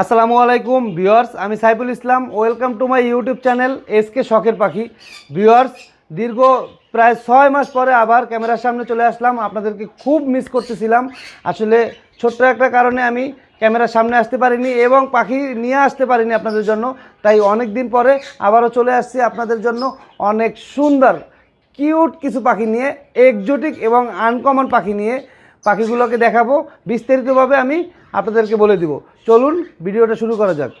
আসসালামু আলাইকুম, ভিউয়ার্স, আমি Saiful Islam. Welcome to my YouTube channel SK শখের পাখি। ভিউয়ার্স, দীর্ঘ প্রায় ছয় মাস পরে আবার ক্যামেরার সামনে চলে আসলাম। আপনাদেরকে খুব মিস করতেছিলাম। আসলে ছোট্ট একটা কারণে আমি ক্যামেরার সামনে আসতে পারিনি এবং পাখি নিয়ে আসতে পারিনি আপনাদের জন্য। তাই অনেক দিন পরে আবারও চলে আসছি আপনাদের জন্য অনেক সুন্দর, কিউট কিছু পাখি নিয়ে এক্সোটিক এবং আনকমন পাখি নিয়ে। পাখিগুলোকে দেখাবো। বিস্তারিতভাবে আমি আপনাদেরকে বলে দিব। চলুন, ভিডিওটা শুরু করা যাক।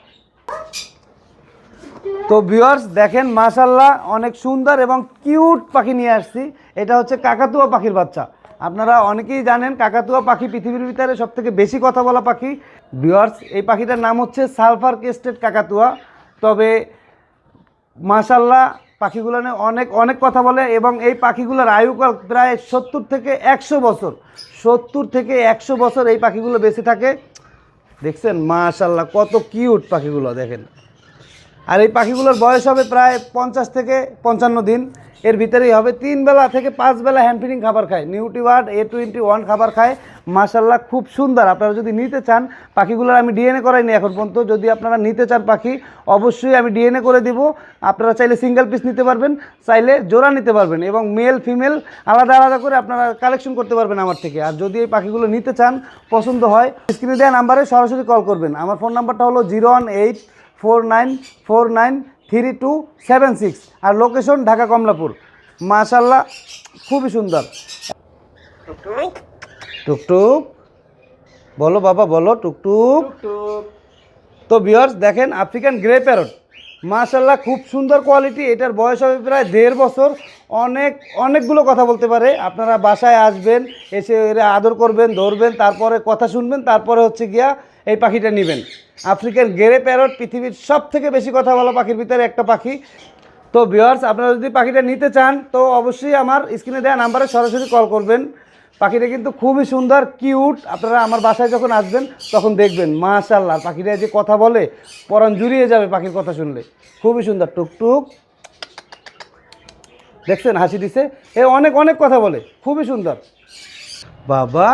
তো ভিউয়ার্স দেখেন মাশাল্লাহ অনেক সুন্দর এবং কিউট পাখি নিয়ে আসছি। এটা হচ্ছে কাকাতুয়া পাখির বাচ্চা। আপনারা অনেকেই জানেন, কাকাতুয়া পাখি পৃথিবীর ভিতরে সব থেকে বেশি কথা বলা পাখি। ভিউয়ার্স এই পাখিটার নাম হচ্ছে সালফার কেস্টেড কাকাতুয়া। তবে মাশাল্লাহ পাখিগুলো নিয়ে অনেক অনেক কথা বলে এবং এই পাখিগুলোর আয়ুকাল প্রায় সত্তর থেকে একশো বছর। সত্তর থেকে একশো বছর এই পাখিগুলো বেঁচে থাকে। দেখছেন? মাশাল্লাহ কত কিউট পাখিগুলো, দেখেন। আর এই পাখিগুলোর বয়স হবে প্রায় পঞ্চাশ থেকে পঞ্চান্ন দিন। এর ভিতরেই হবে তিন বেলা থেকে পাঁচ বেলা হ্যান্ড ফিডিং খাবার খায়। নিউট্রিওয়ার্ড এ টোয়েন্টি ওয়ান খাবার খায়। মাশাল্লাহ খুব সুন্দর। আপনারা যদি নিতে চান, পাখিগুলোর আমি ডিএনএ করাইনি এখন পর্যন্ত। যদি আপনারা নিতে চান পাখি, অবশ্যই আমি ডিএনএ করে দিব। আপনারা চাইলে সিঙ্গেল পিস নিতে পারবেন, চাইলে জোড়া নিতে পারবেন এবং মেল ফিমেল আলাদা আলাদা করে আপনারা কালেকশন করতে পারবেন আমার থেকে। আর যদি এই পাখিগুলো নিতে চান, পছন্দ হয় স্ক্রিনে দেওয়া নাম্বারে সরাসরি কল করবেন। আমার ফোন নাম্বারটা হলো zero one eight four nine four nine three two seven six আর লোকেশন ঢাকা কমলাপুর। মাশাল্লাহ খুবই সুন্দর। টুকটুক। বলো বাবা বলো টুকটুক। তো বিয়ার্স দেখেন আফ্রিকান গ্রে প্যারট মাশাল্লাহ খুব সুন্দর কোয়ালিটি এটার বয়স হবে প্রায় দেড় বছর। অনেক অনেকগুলো কথা বলতে পারে। আপনারা বাসায় আসবেন এসে এরা আদর করবেন ধরবেন তারপরে কথা শুনবেন তারপরে হচ্ছে গিয়া এই পাখিটা নেবেন। আফ্রিকান গেরে প্যারট পৃথিবীর সব থেকে বেশি কথা বলা পাখির ভিতরে একটা পাখি। তো ভিওয়ার্স আপনারা যদি পাখিটা নিতে চান, তো অবশ্যই আমার স্ক্রিনে দেওয়া নাম্বারে সরাসরি কল করবেন। পাখিটা কিন্তু খুবই সুন্দর কিউট আপনারা আমার বাসায় যখন আসবেন, তখন দেখবেন মাশাল্লাহ পাখিটা যে কথা বলে, পরাণ জুড়িয়ে যাবে পাখির কথা শুনলে। খুবই সুন্দর, টুকটুক। দেখছেন, হাসি দিছে। এ অনেক অনেক কথা বলে, খুবই সুন্দর। বাবা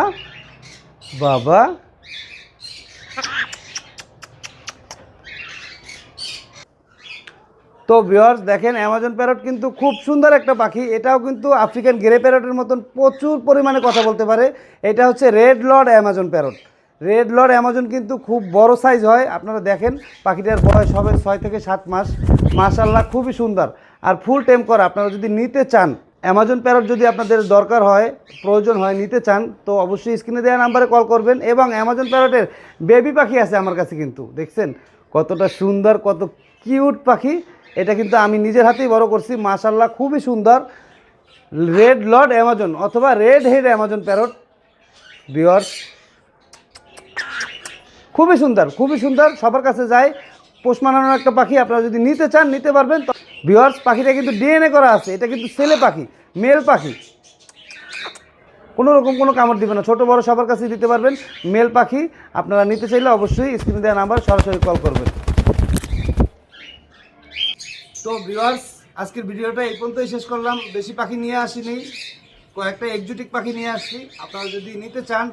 বাবা। তো ভিওয়ার্স দেখেন অ্যামাজন প্যারট কিন্তু খুব সুন্দর একটা পাখি। এটাও কিন্তু আফ্রিকান গ্রে প্যারটের মতন প্রচুর পরিমাণে কথা বলতে পারে। এটা হচ্ছে red lored Amazon parrot red lored Amazon কিন্তু খুব বড় সাইজ হয়। আপনারা দেখেন, পাখিটার বয়স হবে ছয় থেকে সাত মাস। মাশাল্লাহ খুবই সুন্দর। আর ফুল টেম করা, আপনারা যদি নিতে চান অ্যামাজন প্যারট যদি আপনাদের দরকার হয়, প্রয়োজন হয়, নিতে চান, তো অবশ্যই স্ক্রিনে দেওয়া নাম্বারে কল করবেন। এবং অ্যামাজন প্যারটের বেবি পাখি আছে আমার কাছে কিন্তু। দেখছেন, কতটা সুন্দর, কত কিউট পাখি। এটা কিন্তু আমি নিজের হাতেই বড় করছি মাশাল্লাহ খুবই সুন্দর। রেড লর্ড অ্যামাজন অথবা রেড হেড অ্যামাজন প্যারট বিয়ার্স খুবই সুন্দর খুবই সুন্দর, সবার কাছে যায় পোষ মানানোর একটা পাখি আপনারা যদি নিতে চান, নিতে পারবেন। বিয়ার্স পাখিটা কিন্তু ডিএনএ করা আছে, এটা কিন্তু ছেলে পাখি মেল পাখি। কোনো রকম কোনো কামড় দিবে না, ছোটো বড় সবার কাছে দিতে পারবেন। মেল পাখি, আপনারা নিতে চাইলে অবশ্যই স্ক্রিনে দেওয়া নাম্বার সরাসরি কল করবেন। তো ভিউয়ার্স আজকের ভিডিওটা এই পর্যন্তই শেষ করলাম। বেশি পাখি নিয়ে আসিনি, কয়েকটা এক্সোটিক পাখি নিয়ে আসছি। আপনারা যদি নিতে চান,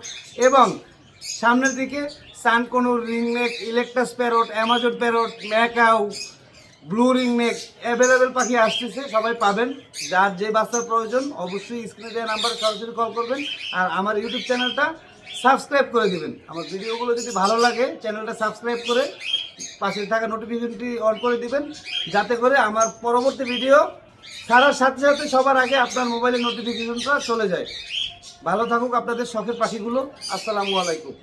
এবং সামনের দিকে sun conure ringneck eclectus parrot Amazon parrot macaw blue ringneck available পাখি আসতেছে, সবাই পাবেন। যার যে বাচ্চার প্রয়োজন, অবশ্যই স্ক্রিনে দেওয়া নাম্বারে সরাসরি কল করবেন। আর আমার ইউটিউব চ্যানেলটা সাবস্ক্রাইব করে দেবেন। আমার ভিডিওগুলো যদি ভালো লাগে, চ্যানেলটা সাবস্ক্রাইব করে পাশে থাকা নোটিফিকেশনটি অন করে দিবেন, যাতে করে আমার পরবর্তী ভিডিও ছাড়ার সাথে সাথে সবার আগে আপনার মোবাইলের নোটিফিকেশনটা চলে যায়। ভালো থাকুক আপনাদের শখের পাখিগুলো। আসসালামু আলাইকুম।